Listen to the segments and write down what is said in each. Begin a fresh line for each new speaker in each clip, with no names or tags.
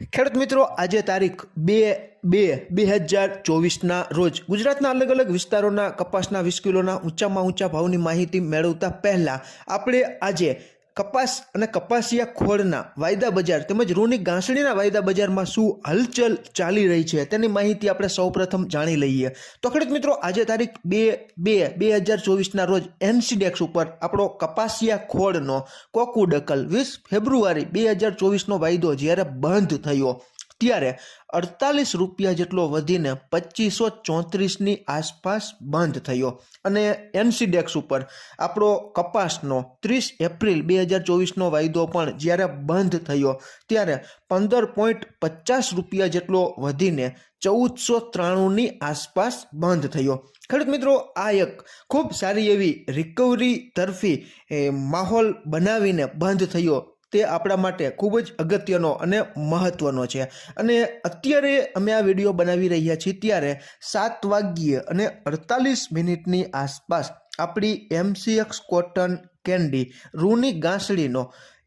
ખેડૂત મિત્રો, આજે તારીખ બે બે બે હજાર ચોવીસના રોજ ગુજરાતના અલગ અલગ વિસ્તારોના કપાસના વીસ કિલોના ઊંચામાં ઊંચા ભાવની માહિતી મેળવતા પહેલાં આપણે આજે કપાસ અને કપાસિયા ખોળના વાયદા બજાર તેમજ રૂની ઘાસણીના વાયદા બજારમાં શું હલચલ ચાલી રહી છે તેની માહિતી આપણે સૌપ્રથમ જાણી લઈએ. તો ખેડૂત મિત્રો, આજે તારીખ બે બે બે હજાર ચોવીસના રોજ એનસીડેક્સ ઉપર આપણો કપાસિયા ખોળનો કોકુડકલ વીસ ફેબ્રુઆરી બે હજાર ચોવીસનો વાયદો જ્યારે બંધ થયો. ત્યારે અડતાલીસ રૂપિયા જેટલો વધીને પચીસો ચોત્રીસની આસપાસ બંધ થયો. અને એનસીડેક્સ ઉપર આપણો કપાસનો ત્રીસ એપ્રિલ બે હજાર ચોવીસનો વાયદો પણ જ્યારે બંધ થયો, ત્યારે પંદર પોઈન્ટ પચાસ રૂપિયા જેટલો વધીને ચૌદસો ત્રાણુંની આસપાસ બંધ થયો. ખેડૂત મિત્રો, આ એક ખૂબ સારી એવી રિકવરી તરફી માહોલ બનાવીને બંધ થયો. તે આપણા માટે ખૂબ જ અગત્યનો અને મહત્વનો છે. અને અત્યારે અમે આ વીડિયો બનાવી રહ્યા છીએ ત્યારે સાત વાગ્યે અને અડતાલીસ મિનિટની આસપાસ આપણી એમસીએક્સ કોટન કેન્ડી રૂની ગાંસડીનો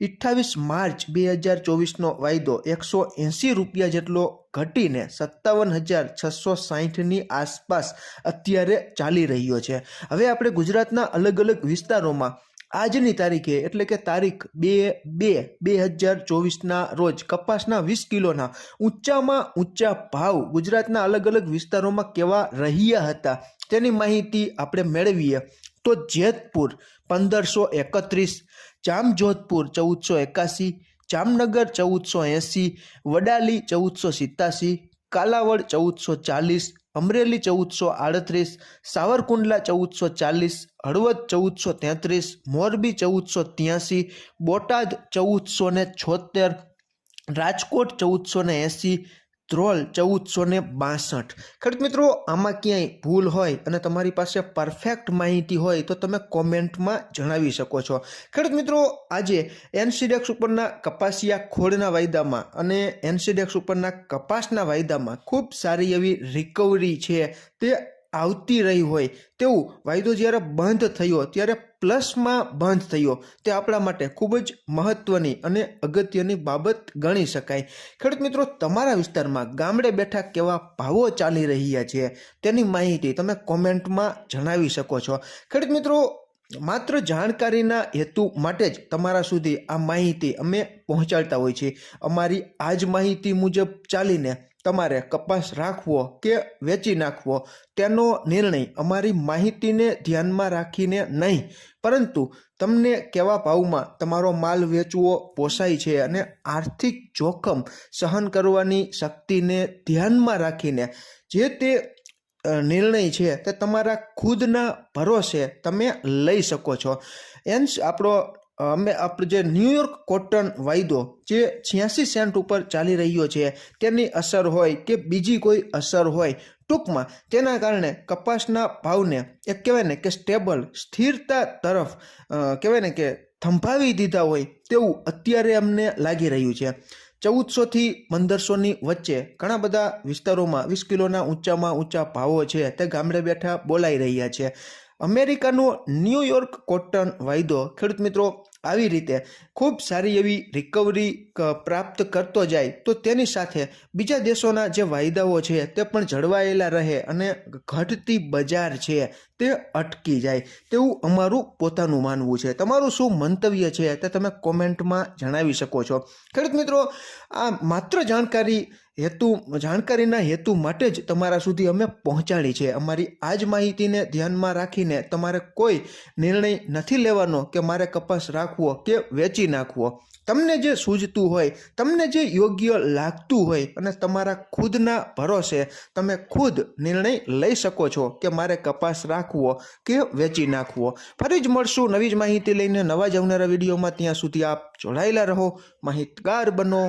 અઠ્ઠાવીસ માર્ચ બે હજાર ચોવીસનો વાયદો એકસો એંસી રૂપિયા જેટલો ઘટીને સત્તાવન હજાર છસો સાહીઠની આસપાસ અત્યારે ચાલી રહ્યો છે. હવે આપણે ગુજરાતના અલગ અલગ વિસ્તારોમાં આજની તારીખે, એટલે કે તારીખ બે બે બે હજાર ચોવીસના રોજ કપાસના વીસ કિલોના ઊંચામાં ઊંચા ભાવ ગુજરાતના અલગ અલગ વિસ્તારોમાં કેવા રહ્યા હતા તેની માહિતી આપણે મેળવીએ. તો જેતપુર પંદરસો એકત્રીસ, જામજોધપુર ચૌદસો એકાસી, જામનગર ચૌદસો એંસી, વડાલી ચૌદસો સિત્તાસી, કાલાવડ ચૌદસો ચાલીસ અમરેલી ચૌદસો આડત્રીસ, સાવરકુંડલા ચૌદસો ચાલીસ, હળવદ ચૌદસો તેત્રીસ, મોરબી ચૌદસો ત્યાંસી, બોટાદ ચૌદસો ને છોતેર રાજકોટ ચૌદસો ને એંસી ધ્રોલ ચૌદસો ને બાસઠ. ખેડૂત મિત્રો, આમાં ક્યાંય ભૂલ હોય અને તમારી પાસે પરફેક્ટ માહિતી હોય તો તમે કોમેન્ટમાં જણાવી શકો છો. ખેડૂત મિત્રો, આજે એનસીડેક્સ ઉપરના કપાસિયા ખોળના વાયદામાં અને એનસીડેક્સ ઉપરના કપાસના વાયદામાં ખૂબ સારી એવી રિકવરી છે તે આવતી રહી હોય તેવું વાયદો જ્યારે બંધ થયો, ત્યારે પ્લસમાં બંધ થયો. તે આપણા માટે ખૂબ જ મહત્ત્વની અને અગત્યની બાબત ગણી શકાય. ખેડૂત મિત્રો, તમારા વિસ્તારમાં ગામડે બેઠા કેવા ભાવો ચાલી રહ્યા છે? તેની માહિતી તમે કોમેન્ટમાં જણાવી શકો છો. ખેડૂત મિત્રો, માત્ર જાણકારીના હેતુ માટે જ તમારા સુધી આ માહિતી અમે પહોંચાડતા હોય છે અમારી આ જ માહિતી મુજબ ચાલીને તમારે કપાસ રાખવો કે વેચી નાખવો, તેનો નિર્ણય અમારી માહિતીને ધ્યાનમાં રાખીને નહીં. પરંતુ તમને કેવા ભાવમાં તમારો માલ વેચવો પોસાય છે અને આર્થિક જોખમ સહન કરવાની શક્તિને ધ્યાનમાં રાખીને જે તે નિર્ણય છે તે તમારા ખુદના ભરોસે તમે લઈ શકો છો. એન્સ આપણો અમે આપણે જે ન્યૂયોર્ક કોટન વાયદો જે છ્યાસી સેન્ટ ઉપર ચાલી રહ્યો છે, તેની અસર હોય કે બીજી કોઈ અસર હોય, ટૂંકમાં તેના કારણે કપાસના ભાવને એક કહેવાય ને કે સ્ટેબલ સ્થિરતા તરફ કહેવાય ને કે થંભાવી દીધા હોય તેવું અત્યારે અમને લાગી રહ્યું છે. ચૌદસોથી પંદરસોની વચ્ચે ઘણા બધા વિસ્તારોમાં વીસ કિલોના ઊંચામાં ઊંચા ભાવો છે, તે ગામડે બેઠા બોલાઈ રહ્યા છે. અમેરિકાનો ન્યૂયોર્ક કોટન વાયદો ખેડૂત મિત્રો આવી રીતે ખૂબ સારી એવી રિકવરી પ્રાપ્ત કરતો જાય, તો તેની સાથે બીજા દેશોના જે વાયદાઓ છે તે પણ જળવાયેલા રહે અને ઘટતી બજાર છે તે અટકી જાય. તેવું અમારું પોતાનું માનવું છે. તમારું શું મંતવ્ય છે તે તમે કોમેન્ટમાં જણાવી શકો છો. ખેડૂત મિત્રો, આ માત્ર જાણકારી હેતુ, જાણકારીના હેતુ માટે જ તમારા સુધી અમે પહોંચાડી છે. અમારી આ જ માહિતીને ધ્યાનમાં રાખીને તમારે કોઈ નિર્ણય નથી લેવાનો કે મારે કપાસ રાખવો કે વેચી નાખવો. તમને જે સૂઝતું હોય, તમને જે યોગ્ય લાગતું હોય અને તમારા ખુદના ભરોસે તમે ખુદ નિર્ણય લઈ શકો છો કે મારે કપાસ રાખવો કે વેચી નાખવો. ફરી જ મળશું નવી જ માહિતી લઈને નવા જ આવનારા વિડીયોમાં. ત્યાં સુધી આપ જોડાયેલા રહો. માહિતગાર બનો.